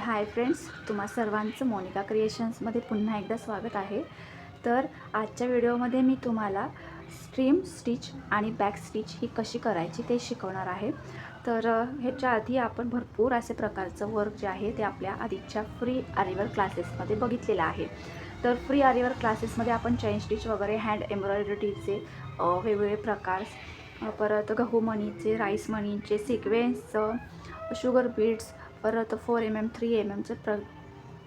Hi friends तुम्हा सर्वांचं मोनिका क्रिएशन्समध्ये पुन्हा एकदा स्वागत आहे. तर आजच्या व्हिडिओमध्ये मी तुम्हाला स्ट्रीम स्टिच आणि बॅक स्टिच ही कशी करायची ते शिकवणार आहे. तर ह्याच्या आधी आपण भरपूर असे प्रकारचं वर्क जे आहे ते आपल्या आधीच्या फ्री आरिवर क्लासेसमध्ये बघितलेलं आहे. तर फ्री आरिवर क्लासेसमध्ये आपण चैन स्टिच वगैरे हँड एम्ब्रॉयडरीचे वेगवेगळे प्रकार परत गहू मणीचे राईस मणीचे सिक्वेन्सचं शुगर बीड्स परत four M M three M एमचं प्र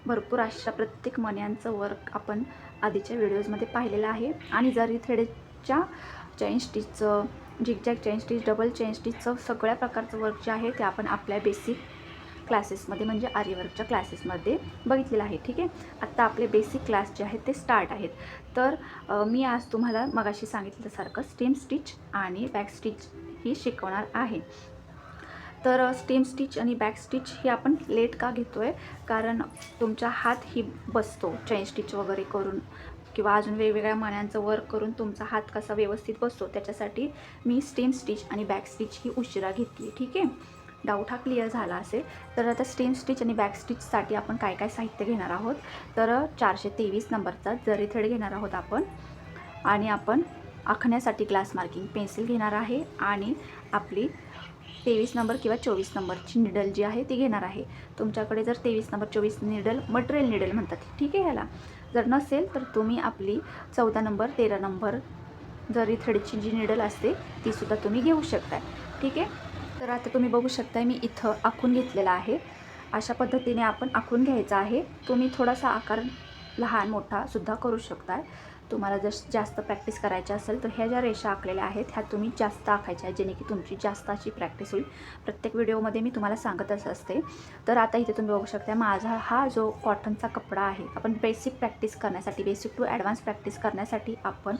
भरपूर अशा प्रत्येक मण्यांचं वर्क आपण आधीच्या व्हिडिओजमध्ये पाहिलेलं आहे. आणि जरी थ्रेडच्या chain स्टिचचं zigzag chain stitch double chain स्टिचचं सगळ्या प्रकारचं वर्क जे आहे ते आपण आपल्या बेसिक क्लासेसमध्ये म्हणजे आर्यवर्कच्या क्लासेसमध्ये बघितलेलं आहे. ठीक आहे? आत्ता आपले बेसिक क्लास जे आहेत ते स्टार्ट आहेत. तर मी आज तुम्हाला मगाशी सांगितल्यासारखं स्टीम स्टिच आणि बॅक स्टिच ही शिकवणार आहे. तर स्टीम स्टिच आणि बॅक स्टिच ही आपण लेट का घेतो आहे कारण तुमचा हात ही बसतो चैन स्टिच वगैरे करून किंवा अजून वेगवेगळ्या मण्यांचं वर्क करून तुमचा हात कसा व्यवस्थित बसतो त्याच्यासाठी मी स्टीम स्टिच आणि बॅक स्टिच ही उशिरा घेतली ठीक आहे? डाऊट हा क्लिअर झाला असेल. तर आता स्टीम स्टिच आणि बॅक स्टिचसाठी आपण काय काय साहित्य घेणार आहोत? तर चारशे तेवीस नंबरचा जरी थ्रेड घेणार आहोत आपण आणि आपण आखण्यासाठी ग्लास मार्किंग पेन्सिल घेणार आहे आणि आपली तेवीस नंबर किंवा चोवीस नंबरची निडल जी आहे ती घेणार आहे. तुमच्याकडे जर तेवीस नंबर चोवीस निडल मटेरियल निडल म्हणतात ठीक आहे ह्याला. जर नसेल तर तुम्ही आपली चौदा नंबर तेरा नंबर जरी थ्रेडची जी निडल असते तीसुद्धा तुम्ही घेऊ शकताय. ठीक आहे? तर आता तुम्ही बघू शकताय मी इथं आखून घेतलेला आहे. अशा पद्धतीने आपण आखून घ्यायचा आहे. तुम्ही थोडासा आकार लहान मोठा सुद्धा करू शकताय. तुम्हाला जर जास्त प्रॅक्टिस करायची असेल तर ह्या ज्या रेषा आखलेल्या आहेत ह्या तुम्ही जास्त आखायच्या आहेत जेणे की तुमची जास्त अशी प्रॅक्टिस होईल. प्रत्येक व्हिडिओमध्ये मी तुम्हाला सांगतच असते. तर आता इथे तुम्ही बघू शकता माझा हा जो कॉटनचा कपडा आहे आपण बेसिक प्रॅक्टिस करण्यासाठी बेसिक टू ॲडव्हान्स प्रॅक्टिस करण्यासाठी आपण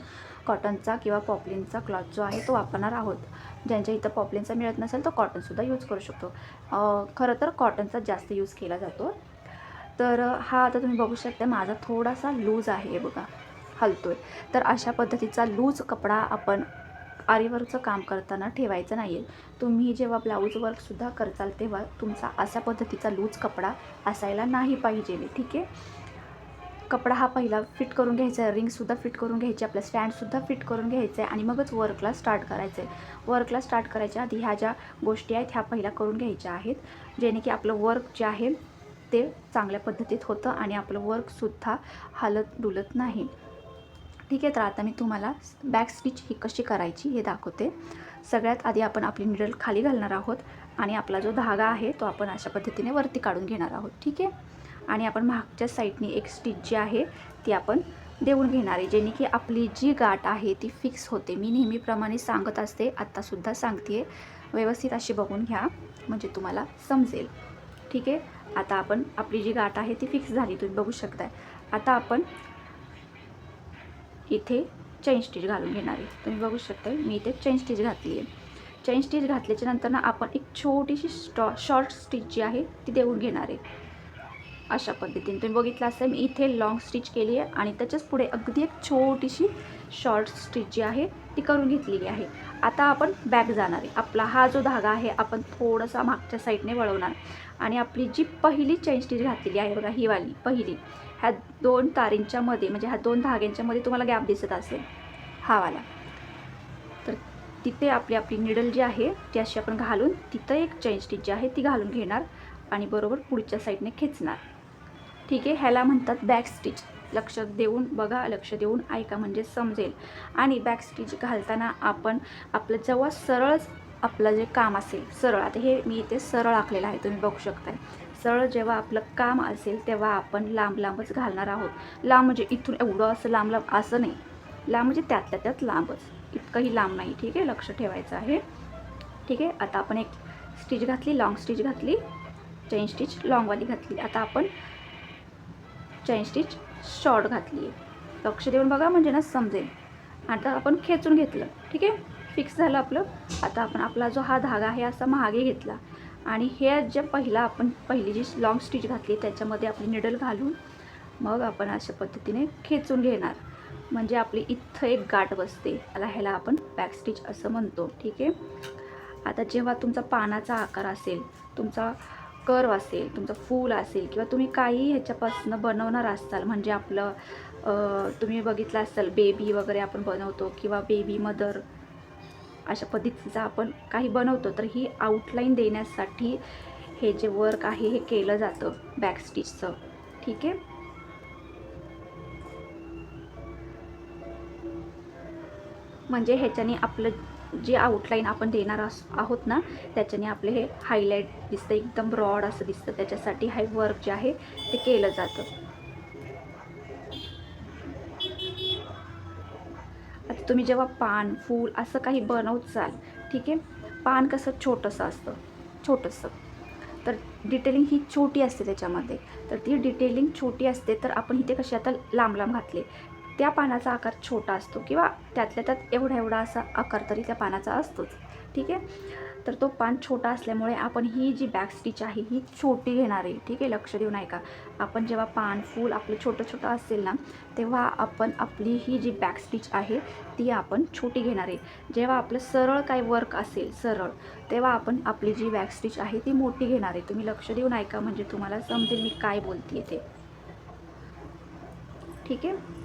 कॉटनचा किंवा पॉपलिनचा क्लॉथ जो आहे तो वापरणार आहोत. ज्यांच्या इथं पॉपलिनचा मिळत नसेल तो कॉटनसुद्धा यूज करू शकतो. खरं तर कॉटनचा जास्त यूज केला जातो. तर हा आता तुम्ही बघू शकता माझा थोडासा लूज आहे हे हलतो आहे तर अशा पद्धतीचा लूज कपडा आपण आरीवरचं काम करताना ठेवायचं नाही आहे तुम्ही जेव्हा ब्लाऊज वर्कसुद्धा करताल तेव्हा तुमचा अशा पद्धतीचा लूज कपडा असायला नाही पाहिजे ठीक? आहे कपडा हा पहिला फिट करून घ्यायचा आहे रिंगसुद्धा फिट करून घ्यायची आपलं स्टँडसुद्धा फिट करून घ्यायचं आहे आणि मगच वर्कला स्टार्ट करायचं आहे वर्कला स्टार्ट करायच्या आधी ह्या ज्या गोष्टी आहेत ह्या पहिल्या करून घ्यायच्या आहेत जेणे की आपलं वर्क जे आहे ते चांगल्या पद्धतीत होतं आणि आपलं वर्कसुद्धा हालत डुलत नाही. ठीक आहे तर आता मी तुम्हाला बॅक स्टिच ही कशी करायची हे दाखवते. सगळ्यात आधी आपण आपली निडल खाली घालणार आहोत आणि आपला जो धागा आहे तो आपण अशा पद्धतीने वरती काढून घेणार आहोत ठीक आहे? आणि आपण मागच्या साईडनी एक स्टिच जी आहे ती आपण देऊन घेणार आहे जेणे की आपली जी गाठ आहे ती फिक्स होते. मी नेहमीप्रमाणे सांगत असते आत्तासुद्धा सांगते व्यवस्थित अशी बघून घ्या म्हणजे तुम्हाला समजेल. ठीक आहे? आता आपण आपली जी गाठ आहे ती फिक्स झाली तुम्ही बघू शकताय. आता आपण इथे चैन स्टिच घालून घेणार आहे. तुम्ही बघू शकता मी इथे चैन स्टिच घातली आहे चैन स्टिच घातल्याच्या नंतर ना आपण एक छोटीशी स्टॉ शॉर्ट स्टिच जी आहे ती देऊन घेणार आहे. अशा पद्धतीने. तुम्ही बघितलं असेल मी इथे लॉंग स्टिच केली आहे आणि त्याच्याच पुढे अगदी एक छोटीशी शॉर्ट स्टिच जी आहे ती करून घेतलेली आहे. आता आपण बॅक जाणार आहे. आपला हा जो धागा आहे आपण थोडासा मागच्या साईडने वळवणार. आणि आपली जी पहिली चैन स्टिच घातलेली आहे बघा ही वाली पहिली. ह्या दोन तारींच्या मध्ये म्हणजे ह्या दोन धाग्यांच्यामध्ये तुम्हाला गॅप दिसत असेल. हा वाला. तर तिथे आपली आपली निडल जी आहे ती अशी आपण घालून तिथं एक चैन स्टिच जी आहे ती घालून घेणार आणि बरोबर पुढच्या साईडने खेचणार. ठीक आहे? ह्याला म्हणतात बॅक स्टिच लक्ष देऊन बघा लक्ष देऊन ऐका म्हणजे समजेल. आणि बॅक स्टिच घालताना आपण आपलं जेव्हा सरळच आपलं जे काम असेल सरळ आता हे मी इथे सरळ आखलेलं आहे तुम्ही बघू शकताय. सरळ जेव्हा आपलं काम असेल तेव्हा आपण लांब लांबच घालणार आहोत. लांब म्हणजे इथून एवढं असं लांब लांब असं नाही. लांब म्हणजे त्यातल्या त्यात लांबच. इतकंही लांब नाही ठीक आहे? लक्ष ठेवायचं आहे. ठीक आहे? आता आपण एक स्टिच घातली लाँग स्टिच घातली. चेन स्टिच लाँगवाली घातली. आता आपण चैन स्टिच शॉर्ट घातली आहे. लक्ष देऊन बघा म्हणजे ना समजेल. आता आपण खेचून घेतलं. ठीक आहे? फिक्स झालं आपलं. आता आपण आपला जो हा धागा आहे असा महागे घेतला. आणि हे जे पहिला आपण पहिली जी लॉंग स्टिच घातली त्याच्यामध्ये आपली निडल घालून मग आपण अशा पद्धतीने खेचून घेणार. म्हणजे आपली इथं एक गाठ बसते. त्याला ह्याला आपण बॅक स्टिच असं म्हणतो. ठीक आहे? आता जेव्हा तुमचा पानाचा आकार असेल तुमचा कर्व असेल तुमचं फूल असेल किंवा तुम्ही काही ह्याच्यापासून बनवणार असाल म्हणजे आपलं तुम्ही बघितलं असाल बेबी वगैरे आपण बनवतो किंवा बेबी मदर अशा पद्धतीचं आपण काही बनवतो तर ही आउटलाईन देण्यासाठी हे जे वर्क आहे हे केलं जातं बॅक स्टिचचं ठीक आहे? म्हणजे ह्याच्याने आपलं जे आउटलाईन आपण देणार अस आहोत ना त्याच्याने आपले हे हायलाईट दिसतं एकदम ब्रॉड असं दिसतं. त्याच्यासाठी हाय वर्क जे आहे ते केलं जातं. आता तुम्ही जेव्हा पान फूल असं काही बनवत जाल ठीक आहे? पान कसं छोटंसं असतं? छोटंसं. तर डिटेलिंग ही छोटी असते त्याच्यामध्ये. तर ती डिटेलिंग छोटी असते तर आपण इथे कशी आता लांब लांब घातले. त्या पानाचा आकार छोटा असतो किंवा त्यातल्या त्यात एवढा एवढा असा आकार तरी त्या पानाचा असतोच. ठीक आहे? तर तो पान छोटा असल्यामुळे आपण ही जी बॅक स्टिच आहे ही छोटी घेणार आहे. ठीक आहे? लक्ष देऊन ऐका. आपण जेव्हा पान फूल आपलं छोटं छोटं असेल ना तेव्हा आपण आपली ही जी बॅक स्टिच आहे ती आपण छोटी घेणार आहे. जेव्हा आपलं सरळ काय वर्क असेल सरळ तेव्हा आपण आपली जी बॅक स्टिच आहे ती मोठी घेणार आहे. तुम्ही लक्ष देऊन ऐका म्हणजे तुम्हाला समजेल मी काय बोलते ते. ठीक आहे?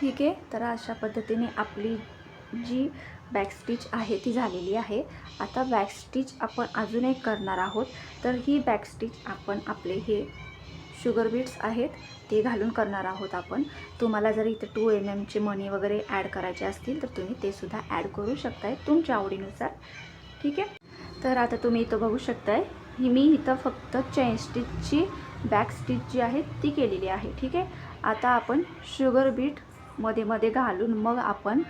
ठीक आहे. तर अशा पद्धतीने आपली जी बॅकस्टिच आहे ती झालेली आहे. आता बॅकस्टिच आपण अजून एक करणार आहोत. तर ही बॅकस्टिच आपण आपले हे शुगर बीट्स आहेत ते घालून करणार आहोत आपण. तुम्हाला जर इथे टू एम एमचे मनी वगैरे ॲड करायचे असतील तर तुम्ही ते सुद्धा ॲड करू शकताय तुमच्या आवडीनुसार. ठीक आहे? तर आता तुम्ही इथं बघू शकताय ही मी इथं फक्त चेन स्टिचची बॅक स्टिच जी आहे ती केलेली आहे. ठीक आहे? आता आपण शुगर बीट मध्ये मध्ये घालून मग आपण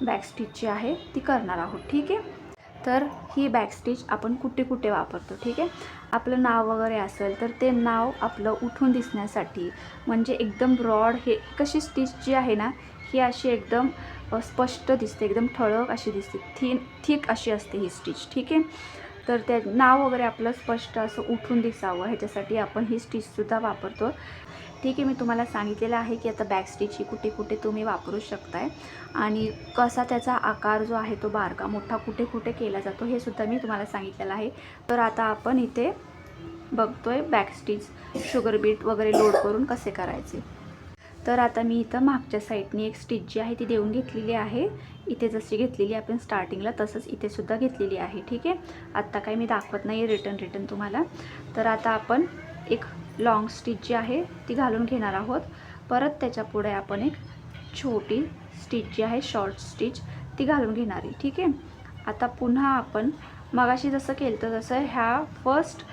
बॅकस्टिच जी आहे ती करणार आहोत ठीक आहे? तर ही बॅकस्टिच आपण कुठे कुठे वापरतो ठीक आहे? आपलं नाव वगैरे असेल तर ते नाव आपलं उठून दिसण्यासाठी म्हणजे एकदम ब्रॉड हे कशी स्टिच जी आहे ना ही अशी एकदम स्पष्ट दिसते एकदम ठळक अशी दिसते थीन थिक अशी असते ही स्टिच ठीक आहे? तर ते नाव वगैरे आपलं स्पष्ट असं उठून दिसावं ह्याच्यासाठी आपण ही स्टिचसुद्धा वापरतो. ठीक आहे मी तुम्हाला सांगितलेलं आहे की आता बॅकस्टिच ही कुठे कुठे तुम्ही वापरू शकताय. आणि कसा त्याचा आकार जो आहे तो बारका मोठा कुठे कुठे केला जातो हे सुद्धा मी तुम्हाला सांगितलेलं आहे. तर आता आपण इथे बघतोय बॅकस्टिच शुगर बीट वगैरे लोड करून कसे करायचे. तर आता मी इथं मागच्या साईडनी एक स्टिच जी आहे ती देऊन घेतलेली आहे. इथे जशी घेतलेली आपण स्टार्टिंगला तसंच इथे सुद्धा घेतलेली आहे ठीक आहे? आत्ता काही मी दाखवत नाही रिटर्न रिटर्न तुम्हाला. तर आता आपण एक लाँग स्टिच जी आहे ती घालून घेणार आहोत. परत त्याच्या पुढे आपण एक छोटी स्टिच जी आहे शॉर्ट स्टिच ती घालून घेणार आहे. ठीक आहे? आता पुन्हा आपण मगाशी जसं केलं तर तसं ह्या फर्स्ट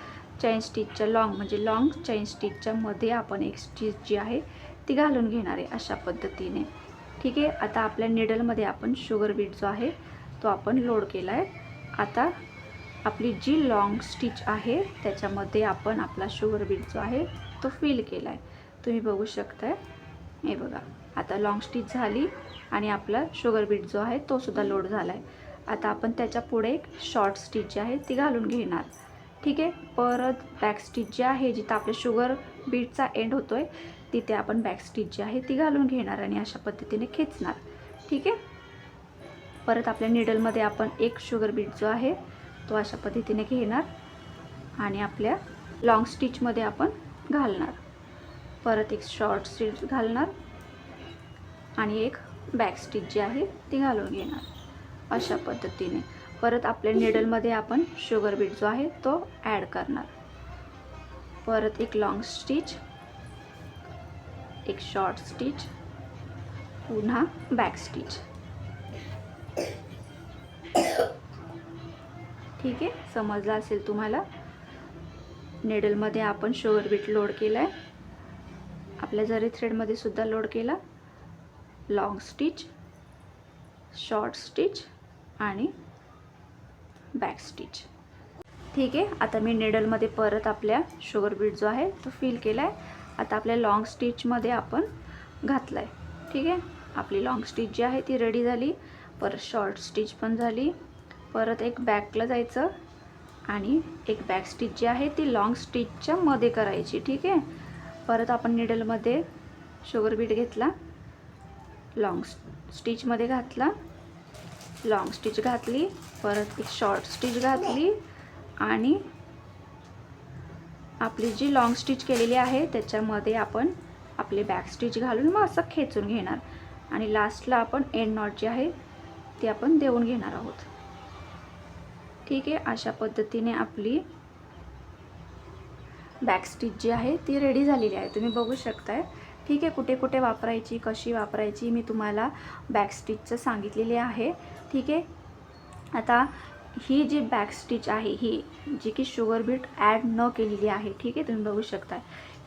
चैन स्टिचच्या लाँग म्हणजे लाँग चैन स्टिचच्या मध्ये आपण एक स्टिच जी आहे ती घालून घेणार आहे अशा पद्धतीने. ठीक आहे? आता आपल्या निडलमध्ये आपण शुगर बीट जो आहे तो आपण लोड केला आहे आता आपली जी लॉंग स्टिच आहे त्याच्यामध्ये आपण आपला शुगर बीट जो आहे तो फिल केला आहे तुम्ही बघू शकताय. हे बघा. आता लॉंग स्टिच झाली आणि आपला शुगर बीट जो आहे तो सुद्धा लोड झाला आहे आता आपण त्याच्या पुढे एक शॉर्ट स्टिच जी आहे ती घालून घेणार. ठीक आहे? परत बॅक स्टिच जी आहे जिथं आपल्या शुगर बीटचा एंड होतो आहे तिथे आपण बॅक स्टिच जी आहे ती घालून घेणार आणि अशा पद्धतीने खेचणार. ठीक आहे? परत आपल्या निडलमध्ये आपण एक शुगर बीट जो आहे तो अशा पद्धतीने घेणार आणि आपल्या लॉंग स्टिचमध्ये आपण घालणार. परत एक शॉर्ट स्टिच घालणार आणि एक बॅक स्टिच जी आहे ती घालून घेणार. अशा पद्धतीने. परत आपल्या निडलमध्ये आपण शुगर बीट जो आहे तो ॲड करणार. परत एक लॉंग स्टिच एक शॉर्ट स्टिच पुन्हा बॅक स्टिच ठीक आहे? समजला असेल तुम्हाला? नेडलमध्ये आपण शुगर बीट लोड केला आहे आपल्या जरी थ्रेडमध्ये सुद्धा लोड केला. लॉंग स्टिच शॉर्ट स्टिच आणि बॅक स्टिच ठीक आहे? आता मी नेडलमध्ये परत आपल्या शुगर बीट जो आहे तो फिल केला आहे आता आपल्या लाँग स्टिचमध्ये आपण घातला आहे ठीक आहे? आपली लाँग स्टिच जी आहे ती रेडी झाली. परत शॉर्ट स्टिच पण झाली. परत एक बॅकला जायचं आणि एक बॅक स्टिच जी आहे ती लॉंग स्टिचच्या मध्ये करायची ठीक आहे? परत आपण निडलमध्ये शुगर बीट घेतला लॉंग स्टिचमध्ये घातला लॉंग स्टिच घातली परत एक शॉर्ट स्टिच घातली आणि आपली जी लॉंग स्टिच केलेली आहे त्याच्यामध्ये आपण आपली बॅक स्टिच घालून मग असं खेचून घेणार. आणि लास्टला आपण एंड नॉट जी आहे ती आपण देऊन घेणार आहोत. ठीक आहे अशा पद्धतीने आपली बॅक स्टिच जी आहे ती रेडी झालेली आहे. तुम्ही बघू शकताय. ठीक आहे कुठे कुठे वापरायची कशी वापरायची मी तुम्हाला बॅक स्टिचचं सांगितलेली आहे. ठीक आहे? आता ही जी बॅक स्टिच आहे ही जी की शुगर बीट ॲड न केलेली आहे ठीक आहे तुम्ही बघू शकताय.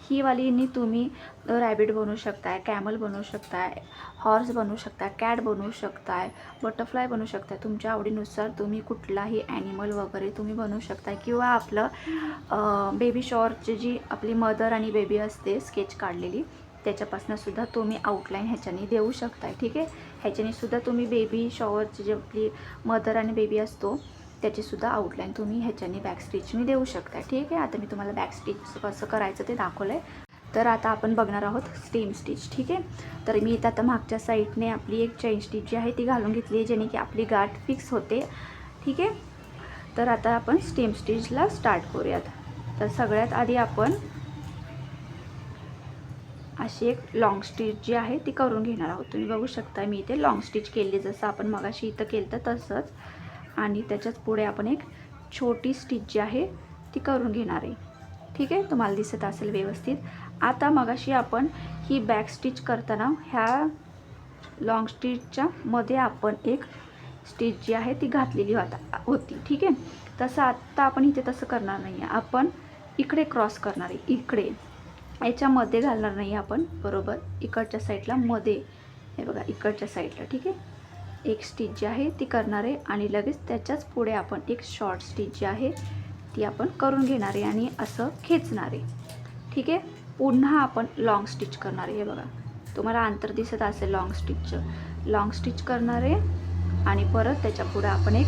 ही वालीनी तुम्ही रॅबिट बनवू शकताय कॅमल बनवू शकताय हॉर्स बनवू शकताय कॅट बनवू शकताय बटरफ्लाय बनवू शकताय. तुमच्या आवडीनुसार तुम्ही कुठलाही ॲनिमल वगैरे तुम्ही बनवू शकताय. किंवा आपलं बेबी शॉवरची जी आपली मदर आणि बेबी असते स्केच काढलेली त्याच्यापासून सुद्धा तुम्ही आउटलाईन ह्याच्याने देऊ शकताय. ठीक आहे? ह्याच्याने सुद्धा तुम्ही बेबी शॉवरची जी आपली मदर आणि बेबी असतो त्याचीसुद्धा आउटलाईन तुम्ही ह्याच्याने बॅक स्टिचने देऊ शकता. ठीक आहे? आता मी तुम्हाला बॅक स्टिच कसं करायचं ते दाखवलं आहे तर आता आपण बघणार आहोत स्टीम स्टिच ठीक आहे? तर मी इथं आता मागच्या साईडने आपली एक चैन स्टिच जी आहे ती घालून घेतली आहे जेणे की आपली गाठ फिक्स होते. ठीक आहे? तर आता आपण स्टीम स्टिचला स्टार्ट करूयात. तर सगळ्यात आधी आपण अशी एक लाँग स्टिच जी आहे ती करून घेणार आहोत. तुम्ही बघू शकता मी इथे लाँग स्टिच केली. जसं आपण मगाशी इथं केलं तर तसंच. आणि त्याच्याच पुढे आपण एक छोटी स्टिच जी आहे ती करून घेणार आहे. ठीक आहे? तुम्हाला दिसत असेल व्यवस्थित. आता मगाशी आपण ही बॅक स्टिच करताना ह्या लाँग स्टिचच्या मध्ये आपण एक स्टिच जी आहे ती घातलेली होता होती. ठीक आहे? तसं आत्ता आपण इथे तसं करणार नाही आहे. आपण इकडे क्रॉस करणार आहे. इकडे. याच्यामध्ये घालणार नाही आपण. बरोबर? इकडच्या साईडला मध्ये. हे बघा इकडच्या साईडला ठीक आहे? एक स्टिच जी आहे ती करणार आहे आणि लगेच त्याच्याच पुढे आपण एक शॉर्ट स्टिच जी आहे ती आपण करून घेणार आहे आणि असं खेचणार आहे. ठीक आहे? पुन्हा आपण लाँग स्टिच करणार आहे. हे बघा. तुम्हाला अंतर दिसत असेल लाँग स्टिचचं लाँग स्टिच करणार आहे आणि परत त्याच्या पुढे आपण एक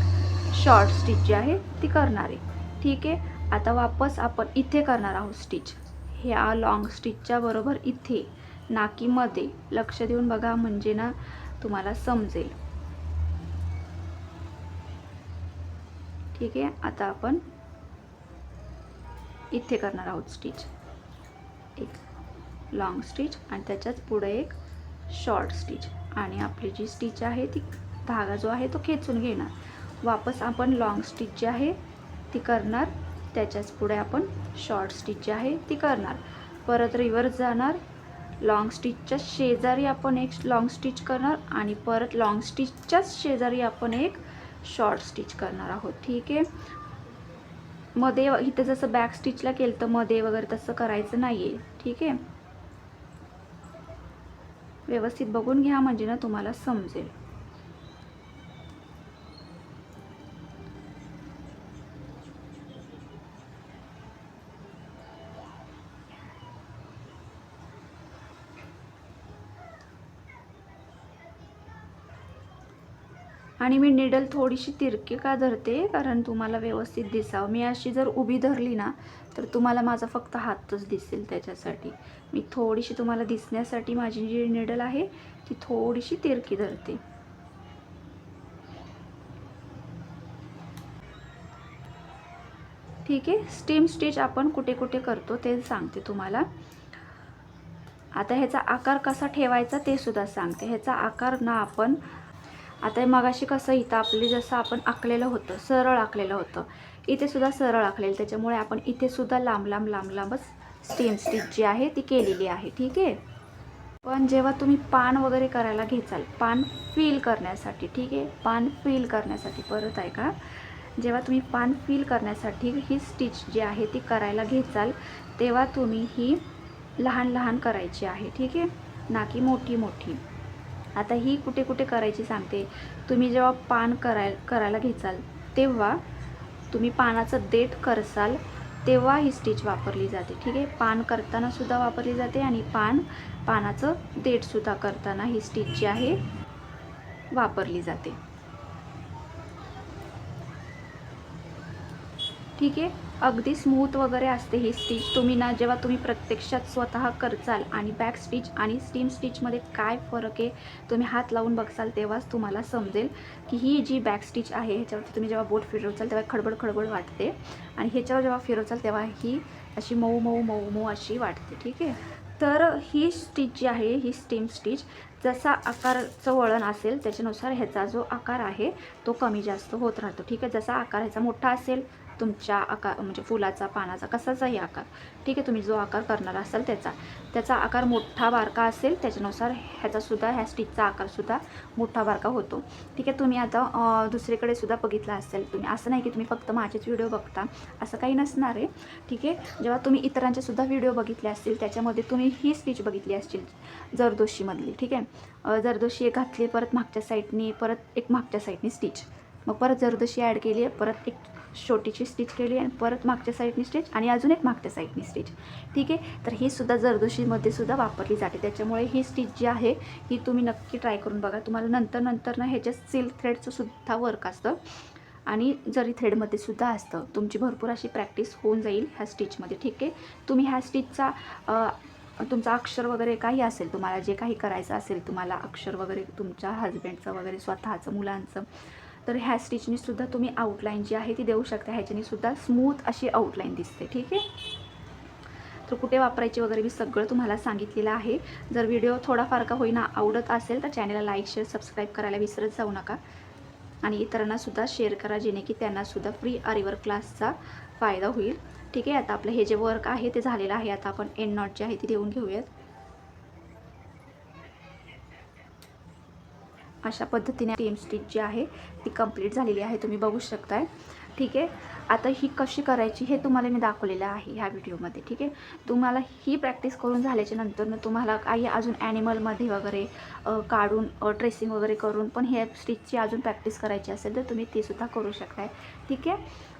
शॉर्ट स्टिच जी आहे ती करणार आहे. ठीक आहे? आता वापस आपण इथे करणार आहोत स्टिच ह्या लाँग स्टिचच्या बरोबर इथे नाकीमध्ये. लक्ष देऊन बघा म्हणजे ना तुम्हाला समजेल. ठीक आहे. आता आपण इथे करणार आहोत स्टिच एक लाँग स्टिच आणि त्याच्याच पुढे एक शॉर्ट स्टिच आणि आपली जी स्टिच आहे ती धागा जो आहे तो खेचून घेणार. वापस आपण लाँग स्टिच जी आहे ती करणार. त्याच्याच पुढे आपण शॉर्ट स्टिच जी आहे ती करणार. परत रिव्हर्स जाणार. लाँग स्टिचच्या शेजारी आपण एक लाँग स्टिच करणार आणि परत लाँग स्टिचच्याच शेजारी आपण एक शॉर्ट स्टिच करणार आहोत ठीक आहे? मध्ये इथं जसं बॅक स्टिचला केलं तर मध्ये वगैरे तसं करायचं नाही आहे ठीक आहे? व्यवस्थित बघून घ्या म्हणजे ना तुम्हाला समजेल. आणि मी निडल थोडीशी तिरकी का धरते कारण तुम्हाला व्यवस्थित दिसावं. मी अशी जर उभी धरली ना तर तुम्हाला माझा फक्त हातच दिसेल त्याच्यासाठी. मी थोडीशी तुम्हाला दिसण्यासाठी माझी जी निडल आहे ती थोडीशी तिरकी धरते. ठीक आहे? स्टीम स्टिच आपण कुठे कुठे करतो ते सांगते तुम्हाला. आता ह्याचा आकार कसा ठेवायचा ते सुद्धा सांगते. ह्याचा आकार ना आपण आता मगाशी कसं इथं आपली जसं आपण आखलेलं होतं सरळ आखलेलं होतं. इथेसुद्धा सरळ आखलेलं त्याच्यामुळे आपण इथेसुद्धा लांब लांब लांब लांबच स्टेम स्टिच जी आहे ती केलेली आहे ठीक आहे? पण जेव्हा तुम्ही पान वगैरे करायला घेचाल पान फील करण्यासाठी ठीक आहे? पान फील करण्यासाठी परत आहे का जेव्हा तुम्ही पान फील करण्यासाठी ही स्टिच जी आहे ती करायला घेचाल तेव्हा तुम्ही ही लहान लहान करायची आहे ठीक आहे? ना की मोठी मोठी. आता ही कुठे कुठे करायची सांगते. तुम्ही जेव्हा पान कराय करायला घेचाल तेव्हा तुम्ही पानाचं देठ करसाल तेव्हा ही स्टिच वापरली जाते. ठीक आहे? पान करताना सुद्धा वापरली जाते आणि पान पानाचं देठसुद्धा करताना ही स्टिच जी आहे वापरली जाते. ठीक आहे? अगदी स्मूथ वगैरे असते ही स्टिच. तुम्ही ना जेव्हा तुम्ही प्रत्यक्षात स्वतः करचाल आणि बॅक स्टिच आणि स्टीम स्टिचमध्ये काय फरक आहे तुम्ही हात लावून बघसाल तेव्हाच तुम्हाला समजेल की ही जी बॅक स्टिच आहे ह्याच्यावरती तुम्ही जेव्हा बोट फिरवचाल तेव्हा खडबड खडबड वाटते आणि ह्याच्यावर जेव्हा फिरवचाल तेव्हा ही अशी मऊ मऊ मऊ मऊ अशी वाटते ठीक आहे? तर ही स्टिच जी आहे ही स्टीम स्टिच जसा आकारचं वळण असेल त्याच्यानुसार ह्याचा जो आकार आहे तो कमी जास्त होत राहतो ठीक आहे? जसा आकार ह्याचा मोठा असेल तुमच्या आकार म्हणजे फुलाचा पानाचा कसाचाही आकार. ठीक आहे तुम्ही जो आकार करणार असाल त्याचा. त्याचा आकार मोठा बारका असेल त्याच्यानुसार ह्याचासुद्धा ह्या स्टिचचा आकारसुद्धा मोठा बारका होतो. ठीक आहे तुम्ही आता दुसरीकडे सुद्धा बघितला असेल तुम्ही. असं नाही की तुम्ही फक्त माझेच व्हिडिओ बघता. असं काही नसणार आहे. ठीक आहे जेव्हा तुम्ही इतरांचे सुद्धा व्हिडिओ बघितले असतील त्याच्यामध्ये तुम्ही ही स्टिच बघितली असतील जरदोशीमधली. ठीक आहे जरदोशी एक घातली परत मागच्या साईडनी परत एक मागच्या साईडनी स्टिच. मग परत जरदोशी ॲड केली आहे परत एक छोटीची स्टिच केली आणि परत मागच्या साईडनी स्टिच आणि अजून एक मागच्या साईडनी स्टिच ठीक आहे? तर ही सुद्धा जरदोशीमध्ये सुद्धा वापरली जाते. त्याच्यामुळे ही स्टिच जी आहे ही तुम्ही नक्की ट्राय करून बघा. तुम्हाला नंतर नंतर ना ह्याच्यात सिल्क थ्रेडचं सुद्धा वर्क असतं. आणि जरी थ्रेडमध्ये सुद्धा असतं तुमची भरपूर अशी प्रॅक्टिस होऊन जाईल ह्या स्टिचमध्ये ठीक आहे? तुम्ही ह्या स्टिचचा तुमचा अक्षर वगैरे काही असेल तुम्हाला जे काही करायचं असेल तुम्हाला अक्षर वगैरे तुमच्या हजबंडचं वगैरे स्वतःचं मुलांचं तर ह्या स्टिचनीसुद्धा तुम्ही आउटलाईन जी आहे ती देऊ शकता. ह्याच्यानीसुद्धा स्मूथ अशी आउटलाईन दिसते ठीक आहे? तर कुठे वापरायची वगैरे मी सगळं तुम्हाला सांगितलेलं आहे. जर व्हिडिओ थोडाफार का होईना आवडत असेल तर चॅनलला लाईक शेअर सबस्क्राईब करायला विसरत जाऊ नका. आणि इतरांनासुद्धा शेअर करा जेणे की त्यांनासुद्धा फ्री आरिवर क्लासचा फायदा होईल. ठीक आहे? आता आपलं हे जे वर्क आहे ते झालेलं आहे. आता आपण एंड नॉट जे आहे ती देऊन घेऊयात. अशा पद्धतीने टीम स्टिच जी आहे ती कंप्लीट झालेली आहे. तुम्ही बघू शकताय. ठीक आहे? आता ही कशी करायची हे तुम्हाला मी दाखवलेलं आहे ह्या व्हिडिओमध्ये. ठीक आहे? तुम्हाला ही प्रॅक्टिस करून झाल्याच्यानंतर तुम्हाला काही अजून ॲनिमलमध्ये वगैरे काढून ट्रेसिंग वगैरे करून पण हे स्टिचची अजून प्रॅक्टिस करायची असेल तर तुम्ही तीसुद्धा करू शकताय. ठीक आहे?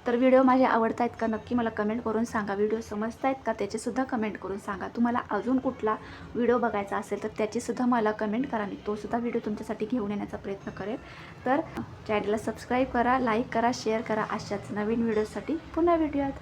तर व्हिडिओ माझे आवडत आहेत का नक्की मला कमेंट करून सांगा. व्हिडिओ समजत आहेत का त्याचेसुद्धा कमेंट करून सांगा. तुम्हाला अजून कुठला व्हिडिओ बघायचा असेल तर त्याचीसुद्धा मला कमेंट करा. मी तोसुद्धा व्हिडिओ तुमच्यासाठी घेऊन येण्याचा प्रयत्न करेल तर चॅनलला सबस्क्राईब करा लाईक करा शेअर करा. अशाच नवीन व्हिडिओसाठी पुन्हा व्हिडिओत